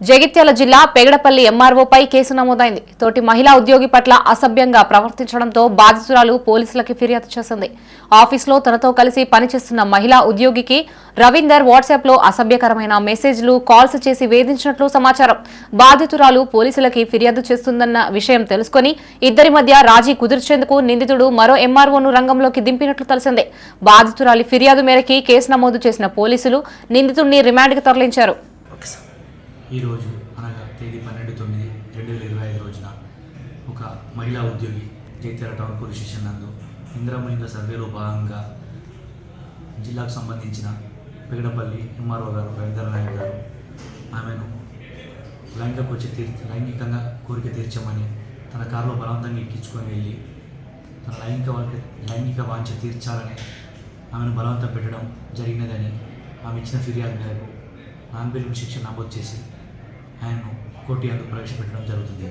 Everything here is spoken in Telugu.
జగిత్యాల జిల్లా పెగడపల్లి ఎంఆర్ఓపై కేసు నమోదైంది. తోటి మహిళా ఉద్యోగి పట్ల అసభ్యంగా ప్రవర్తించడంతో బాధితురాలు పోలీసులకి ఫిర్యాదు చేసింది. ఆఫీసులో తనతో కలిసి పనిచేస్తున్న మహిళా ఉద్యోగికి రవీందర్ వాట్సాప్లో అసభ్యకరమైన మెసేజ్లు కాల్స్ చేసి వేధించినట్లు సమాచారం. బాధితురాలు పోలీసులకి ఫిర్యాదు చేస్తుందన్న విషయం తెలుసుకుని ఇద్దరి మధ్య రాజీ కుదిర్చేందుకు నిందితుడు మరో ఎంఆర్ఓను రంగంలోకి దింపినట్లు తెలిసిందే. బాధితురాలి ఫిర్యాదు మేరకి కేసు నమోదు చేసిన పోలీసులు నిందితుడిని రిమాండ్కి తరలించారు. ఈరోజు అనగా తేదీ పన్నెండు తొమ్మిది రెండు వేల ఇరవై ఐదు రోజున ఒక మహిళా ఉద్యోగి జైత్యాల టౌన్ పోలీస్ స్టేషన్ నందు ఇందిరామలింగ సర్వేలో భాగంగా జిల్లాకు సంబంధించిన పెగడపల్లి ఎంఆర్ఓ గారు రవీంద్ర నాయక్ గారు ఆమెను లైంగిక వచ్చి తీర్ లైంగికంగా కోరిక తీర్చమని తన కారులో బలవంతంగా ఎక్కించుకొని వెళ్ళి తన లైంగిక లైంగిక వాంఛ తీర్చాలని ఆమెను బలవంతం పెట్టడం జరిగినదని ఆమె ఇచ్చిన ఫిర్యాదు మేరకు నాన్ బెయిల్ శిక్ష నమోదు చేసి ఆయనను కోర్టు యందు ప్రవేశపెట్టడం జరుగుతుంది.